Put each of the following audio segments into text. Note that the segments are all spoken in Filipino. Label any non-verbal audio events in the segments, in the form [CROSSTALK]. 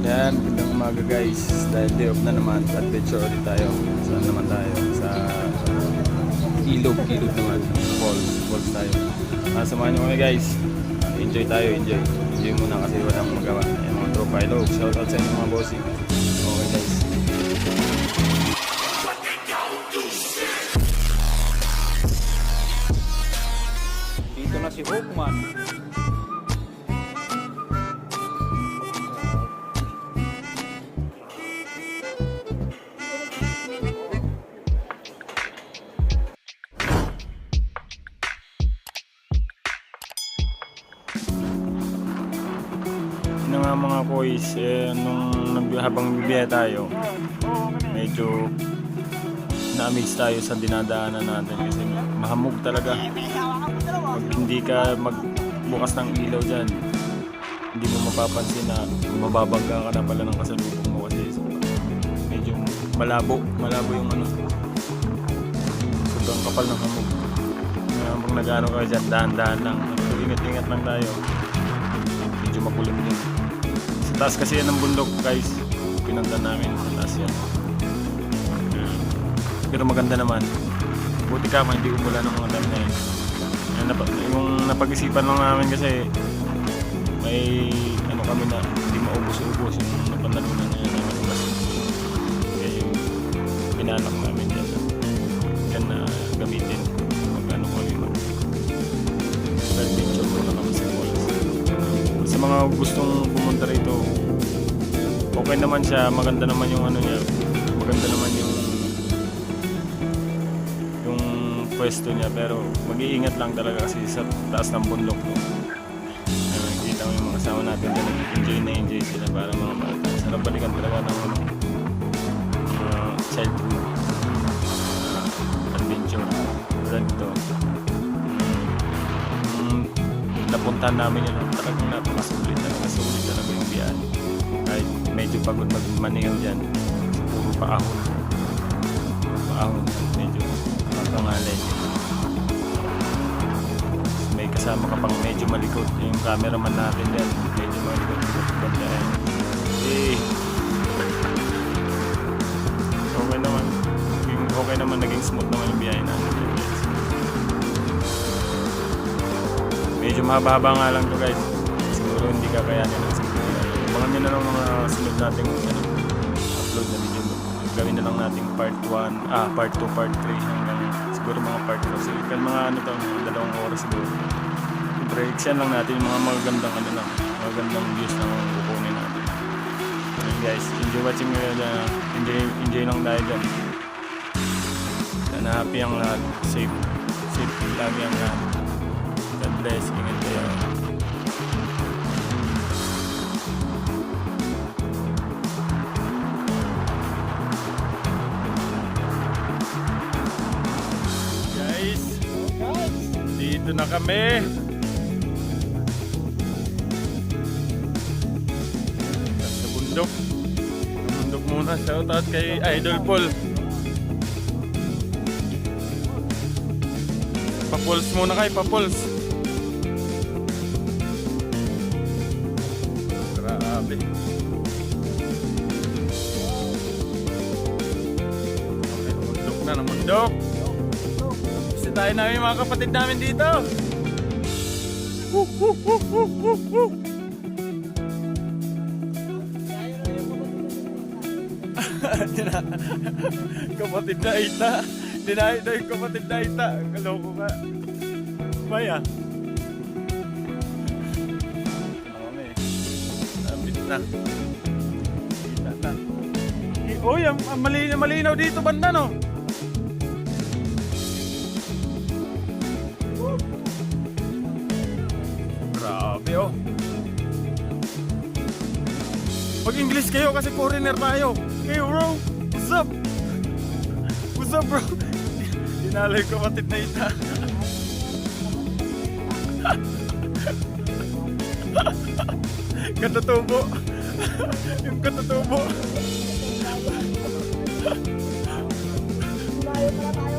Yan, magandang umaga guys. Dahil day off na naman, adventure ulit tayo. Saan naman tayo? Sa ilog, ilog naman. Falls, falls tayo. Ah, samahan nyo kami guys. Enjoy tayo, enjoy. Enjoy muna kasi walang magawa. Yan mga tropa ilog. Shout out sa inyo mga bossing. Okay guys. Dito na si Hawkman. Bibiya tayo, medyo na-amaze tayo sa dinadaanan natin kasi mahamog talaga. Pag hindi ka magbukas ng ilaw dyan, hindi mo mapapansin na mababangga ka na pala ng kasalubong mo kasi medyo malabo, malabo yung ano. Sobrang kapal ng hamog. Kaya habang nag-ano ka dyan, dahan-dahan lang. Ingat-ingat lang tayo medyo makulim din. Sa taas kasi yan ng bundok guys. Pinunta namin sa yan. Pero maganda naman. Buti ka man hindi umulan ng mga time na yun. Yung, nap- yung napag-isipan lang namin kasi may ano kami na hindi maubos-ubos yung napanalunan na yun namin kasi yung pinanak namin dyan yan na gamitin pag ano kami mag sa mga gustong pumunta rito okay naman siya maganda naman yung ano niya. Maganda naman yung yung pwesto niya. Pero mag-iingat lang talaga kasi sa taas ng bundok. No? Nakikita mo yung mga kasama natin dyan. Enjoy na enjoy sila. Para mga bata sarap balikan talaga ng mga childhood. Uh, adventure. Tulad dito mm, napuntahan namin yun. Talagang napakasulit talaga medyo pagod magmaneho dyan. Puro paahon paahon medyo makangalay may kasama ka pang medyo malikot. Yung cameraman natin dyan medyo malikot. Likot dyan eh. Okay naman. Okay naman naging smooth naman yung biyahe natin. Medyo mahaba-haba nga lang to guys. Siguro hindi kakayanin. Abangan nyo na lang mga sunod nating ano, upload na video. Gawin na lang nating part 1, ah, part 2, part 3 hanggang siguro mga part 4. So, kan mga ano to, dalawang oras siguro. Reaction lang natin yung mga magagandang ano lang, magagandang views na kukunin natin. Ayun guys, enjoy watching nyo na enjoy, enjoy lang tayo dyan. Sana happy ang lahat, safe, safe lagi ang lahat. God bless. Ingat kayo. Dito na kami. Sa bundok. Sa bundok muna. Shoutout kay Idol Paul. Papuls muna kay Papuls. Grabe. Okay, mundok na na tayo namin yung mga kapatid namin dito. Woo, woo, woo, woo, kapatid na ita. Dinahin na yung kapatid na ita. Kaloko ka. Maya. Kami. Sabit na. Uy, ang, malinaw dito banda no. Mag-English kayo kasi foreigner tayo. Hey bro, what's up? What's up bro? Dinalay ko kapatid na ita. Katutubo. Yung katutubo. Malayo pala tayo.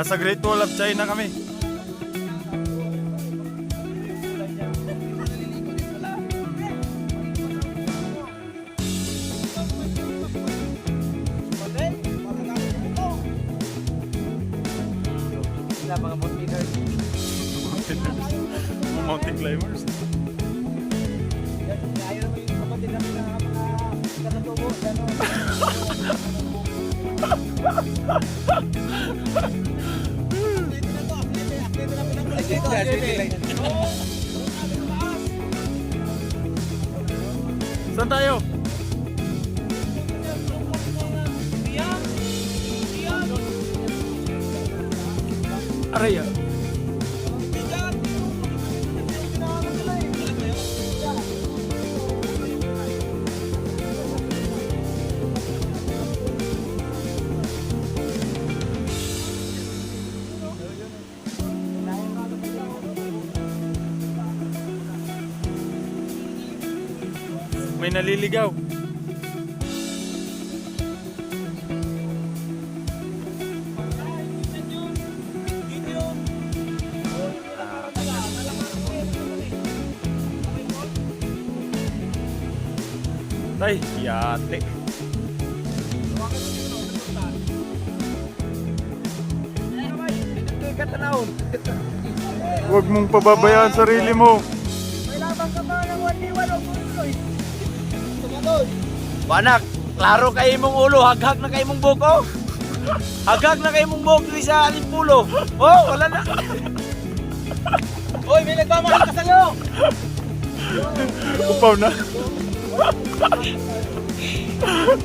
Nasa Great Wall of China kami. Mga mountain [LAUGHS] climbers. Saan tayo? Aray ah. May naliligaw. Tay, yate. Huwag mong pababayaan sarili mo. Banak, klaro kay imong ulo, haghag na kay imong buko. Haghag na kay imong buko diri sa alimpulo. Oh, wala na. Hoy, may nagmamahal ka sa'yo. Upaw na.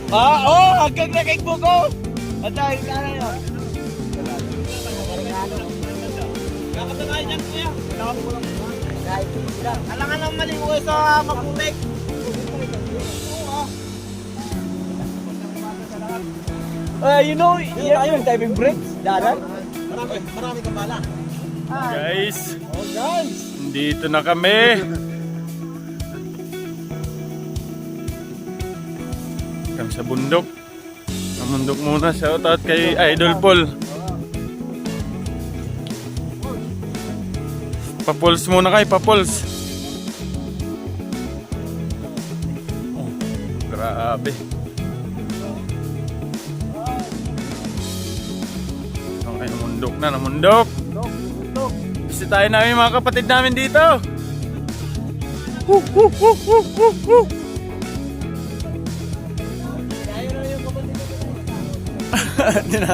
Ah, oh, haghag na kay buko. Atay, kana yun. Nakatangay niyan, kuya. Alangan ang mali mo sa maputik. Uh, you know, yan yung diving brakes, dadan. Marami, marami kang bala. Guys, Oh, guys. dito na kami. Kami sa bundok. Sa bundok muna. Shoutout kay Idol Paul. Papuls muna kay Papuls. Oh, grabe. Okay, namundok na, namundok. Gusto tayo namin mga kapatid namin dito. Woo, woo, woo, woo, woo. Dina,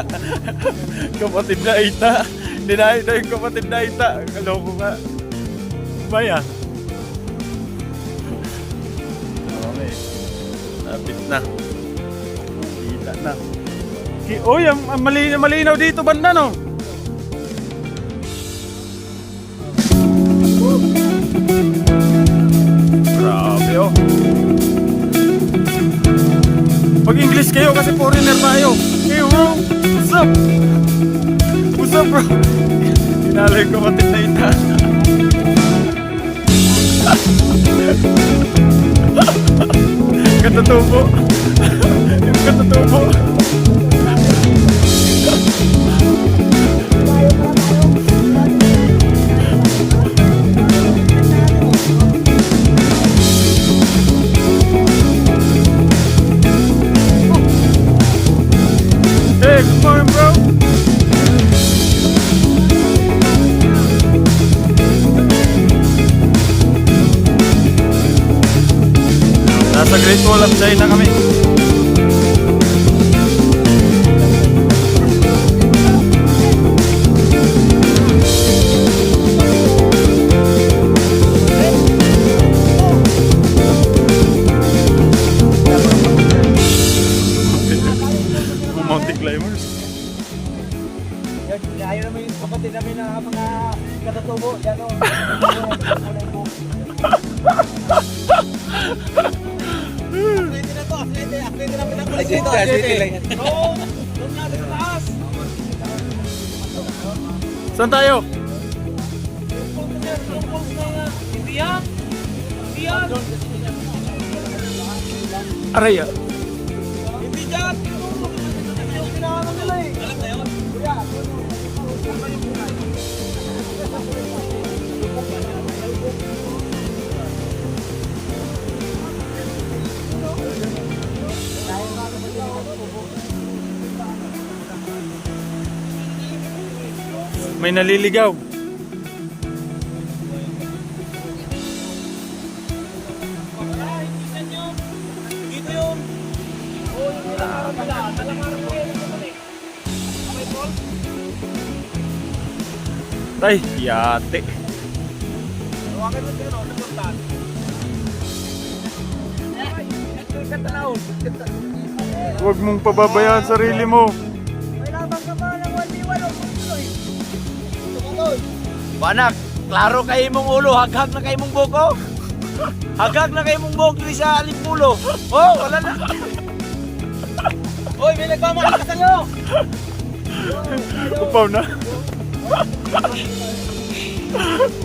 kapatid na ita. Dinahin na yung kapatid na ita. Kaloko ka. Baya. Okay. Lapit na. Kita na. Ki- Uy, ang, ang mali, malinaw dito banda no. Pag English kayo kasi foreigner tayo. Hey bro, what's up? What's up bro? Hinalay ko kapatid na ita. Katutubo. Yung katutubo. Dito. Aklete lang yan. Oo, doon nga sa taas. Saan tayo? Yung pulse Okay, Paul? Ay, yate. Huwag mong pababayaan sarili mo. Banak, klaro kayo mong ulo, haghag na kayo mong buko. Haghag na kayo mong buhok dito sa alimpulo. Oh, wala na. Hoy, may nagmamahal sa iyo. Upaw na.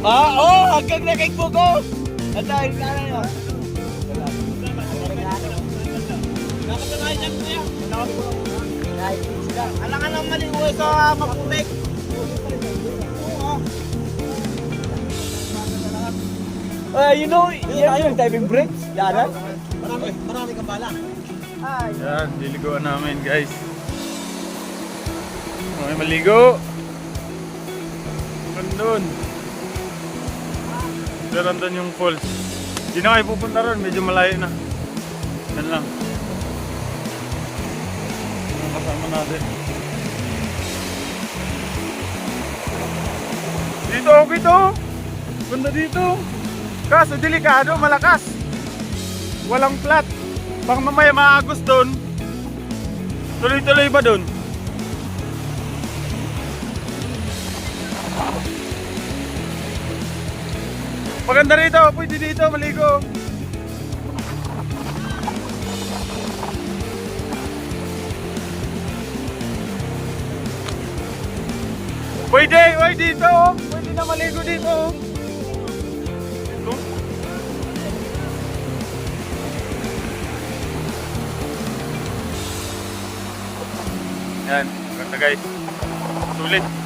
Ah, oh, haghag na kayo buko. At dahil ka na yun. Nakapanahin dyan kuya. Alangan ng maligoy sa maputik. Uh, you know, yan yung diving brakes. Yan, Marami, marami kang bala. Ay. Yan, liliguan namin guys. Okay, maligo. Nandun. Pero nandun yung falls. Hindi na kayo pupunta ron, medyo malayo na. Yan lang. Ang kasama natin. Dito, okay to. Ganda dito. Kaso delikado, malakas. Walang flat. Baka mamaya maagos doon. Tuloy-tuloy ba doon? Maganda rito, pwede dito maligo. Pwede, pwede dito. Pwede na maligo dito. Dito. Yan, maganda guys. Sulit.